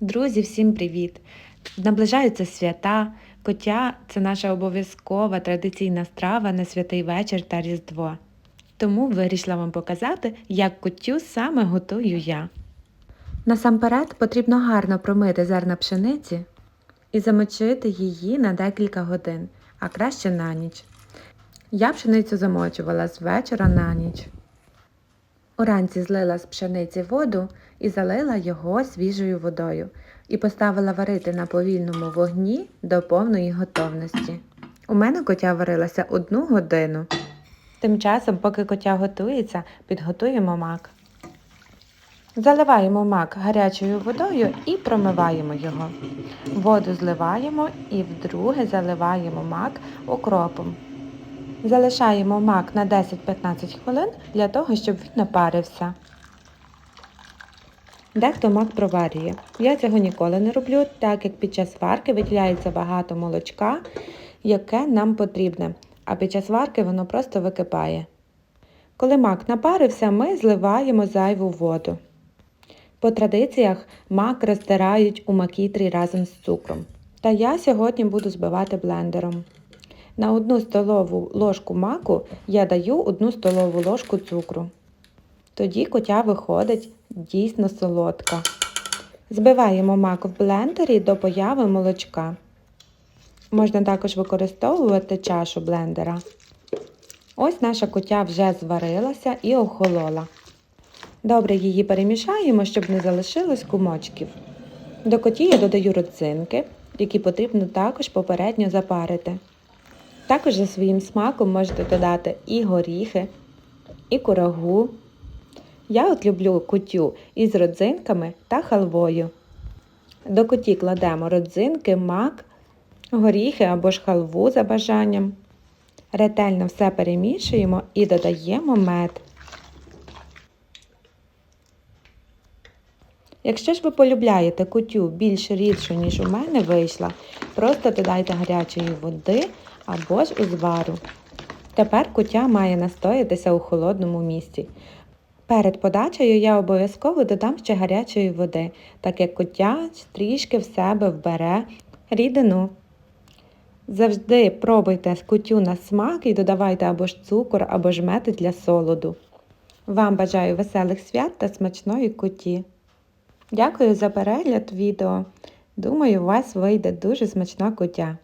Друзі, всім привіт! Наближаються свята. Коття це наша обов'язкова традиційна страва на святий вечір та Різдво. Тому вирішила вам показати, як коттю саме готую я. Насамперед потрібно гарно промити зерна пшениці і замочити її на декілька годин, а краще на ніч. Я пшеницю замочувала з вечора на ніч. Уранці злила з пшениці воду і залила його свіжою водою і поставила варити на повільному вогні до повної готовності. У мене котя варилася одну годину. Тим часом, поки котя готується, підготуємо мак. Заливаємо мак гарячою водою і промиваємо його. Воду зливаємо і вдруге заливаємо мак окропом. Залишаємо мак на 10-15 хвилин для того, щоб він напарився. Дехто мак проварює. Я цього ніколи не роблю, так як під час варки виділяється багато молочка, яке нам потрібне, а під час варки воно просто википає. Коли мак напарився, ми зливаємо зайву воду. По традиціях мак розтирають у макітрі разом з цукром. Та я сьогодні буду збивати блендером. На одну столову ложку маку я даю одну столову ложку цукру. Тоді котя виходить дійсно солодка. Збиваємо мак в блендері до появи молочка. Можна також використовувати чашу блендера. Ось наша котя вже зварилася і охолола. Добре її перемішаємо, щоб не залишилось кумочків. До коті я додаю родзинки, які потрібно також попередньо запарити. Також за своїм смаком можете додати і горіхи, і курагу. Я от люблю кутю із родзинками та халвою. До куті кладемо родзинки, мак, горіхи або ж халву за бажанням. Ретельно все перемішуємо і додаємо мед. Якщо ж ви полюбляєте кутю більш рідшу, ніж у мене вийшла, просто додайте гарячої води або ж узвару. Тепер кутя має настоятися у холодному місці. Перед подачею я обов'язково додам ще гарячої води, так як кутя трішки в себе вбере рідину. Завжди пробуйте кутю на смак і додавайте або ж цукор, або ж мед для солоду. Вам бажаю веселих свят та смачної куті. Дякую за перегляд відео. Думаю, у вас вийде дуже смачна кутя.